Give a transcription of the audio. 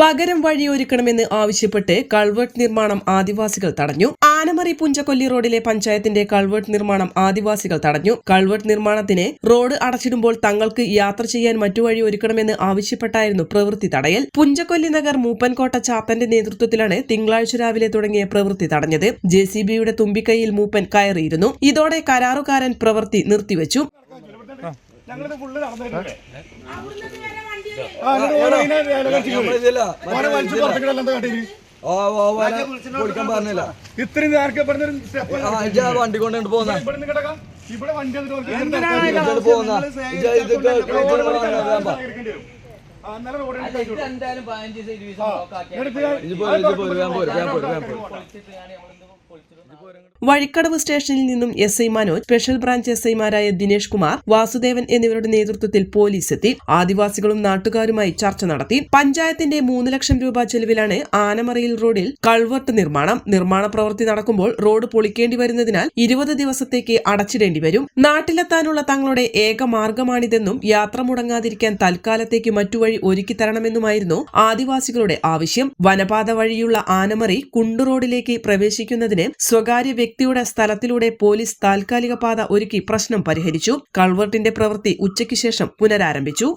പകരം വഴിയൊരുക്കണമെന്ന് ആവശ്യപ്പെട്ട് കൾവേർട്ട് നിർമ്മാണം ആദിവാസികൾ തടഞ്ഞു. ആനമറി പുഞ്ചക്കൊല്ലി റോഡിലെ പഞ്ചായത്തിന്റെ കൾവേർട്ട് നിർമ്മാണം ആദിവാസികൾ തടഞ്ഞു. കൾവേർട്ട് നിർമ്മാണത്തിന് റോഡ് അടച്ചിടുമ്പോൾ തങ്ങൾക്ക് യാത്ര ചെയ്യാൻ മറ്റു വഴി ഒരുക്കണമെന്ന് ആവശ്യപ്പെട്ടായിരുന്നു പ്രവൃത്തി തടയൽ. പുഞ്ചക്കൊല്ലി നഗർ മൂപ്പൻകോട്ട ചാത്തന്റെ നേതൃത്വത്തിലാണ് തിങ്കളാഴ്ച രാവിലെ തുടങ്ങിയ പ്രവൃത്തി തടഞ്ഞത്. ജെ സി ബിയുടെ തുമ്പിക്കൈയിൽ മൂപ്പൻ കയറിയിരുന്നു. ഇതോടെ കരാറുകാരൻ പ്രവൃത്തി നിർത്തിവച്ചു. ഞങ്ങളിത് ഫുള്ള് നടന്നിട്ടുണ്ട് പറഞ്ഞില്ല. ഇത്രയും വണ്ടി കൊണ്ടുണ്ട് പോന്ന. ഇവിടെ വണ്ടി വന്നിട്ട് എന്തായാലും പതിനഞ്ച് ഇരുപത് വഴിക്കടവ് സ്റ്റേഷനിൽ നിന്നും S I Manoj special branch S ഐമാരായ ദിനേഷ് കുമാർ വാസുദേവൻ എന്നിവരുടെ നേതൃത്വത്തിൽ പോലീസ് എത്തി. ആദിവാസികളും നാട്ടുകാരുമായി ചർച്ച നടത്തി. പഞ്ചായത്തിന്റെ മൂന്ന് ലക്ഷം രൂപ ചെലവിലാണ് ആനമറയിൽ റോഡിൽ കൾവർട്ട് നിർമ്മാണം. നിർമ്മാണ പ്രവൃത്തി നടക്കുമ്പോൾ റോഡ് പൊളിക്കേണ്ടി വരുന്നതിനാൽ ഇരുപത് ദിവസത്തേക്ക് അടച്ചിടേണ്ടി വരും. നാട്ടിലെത്താനുള്ള തങ്ങളുടെ ഏക മാർഗമാണിതെന്നും യാത്ര മുടങ്ങാതിരിക്കാൻ തൽക്കാലത്തേക്ക് മറ്റു വഴി ഒരുക്കി തരണമെന്നുമായിരുന്നു ആദിവാസികളുടെ ആവശ്യം. വനപാത വഴിയുള്ള ആനമറി കുണ്ടു റോഡിലേക്ക് പ്രവേശിക്കുന്നതിന് സ്വകാര്യ വ്യക്തിയുടെ സ്ഥലത്തിലൂടെ പോലീസ് താൽക്കാലിക പാത ഒരുക്കി പ്രശ്നം പരിഹരിച്ചു. കൾവർട്ടിന്റെ പ്രവൃത്തി ഉച്ചയ്ക്ക് ശേഷം പുനരാരംഭിച്ചു.